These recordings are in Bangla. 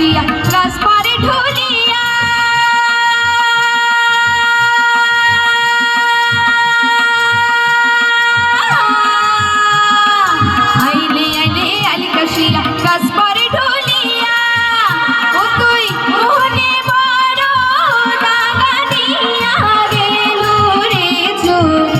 নাচিয়া রাজপারে ঢুলিয়া। আইলে আইলে আলিকাশিয়া রাজপারে ঢুলিয়া। ও তুই মোহনে বড় ডাগানিয়া রে চোখ।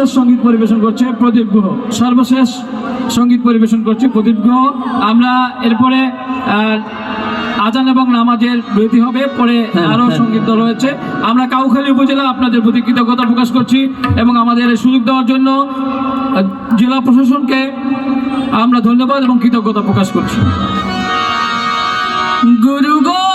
সর্বশেষ সংগীত পরিবেশন করছে প্রদীপ গুহ। সর্বশেষ সংগীত পরিবেশন করছে প্রদীপ গুহ। আমরা এরপরে আজান এবং নামাজের বিরতি হবে পরে আরও সংগীত দল রয়েছে আমরা কাউখালী উপজেলা আপনাদের প্রতি কৃতজ্ঞতা প্রকাশ করছি এবং আমাদের সুযোগ দেওয়ার জন্য জেলা প্রশাসনকে আমরা ধন্যবাদ এবং কৃতজ্ঞতা প্রকাশ করছি। গুরু গো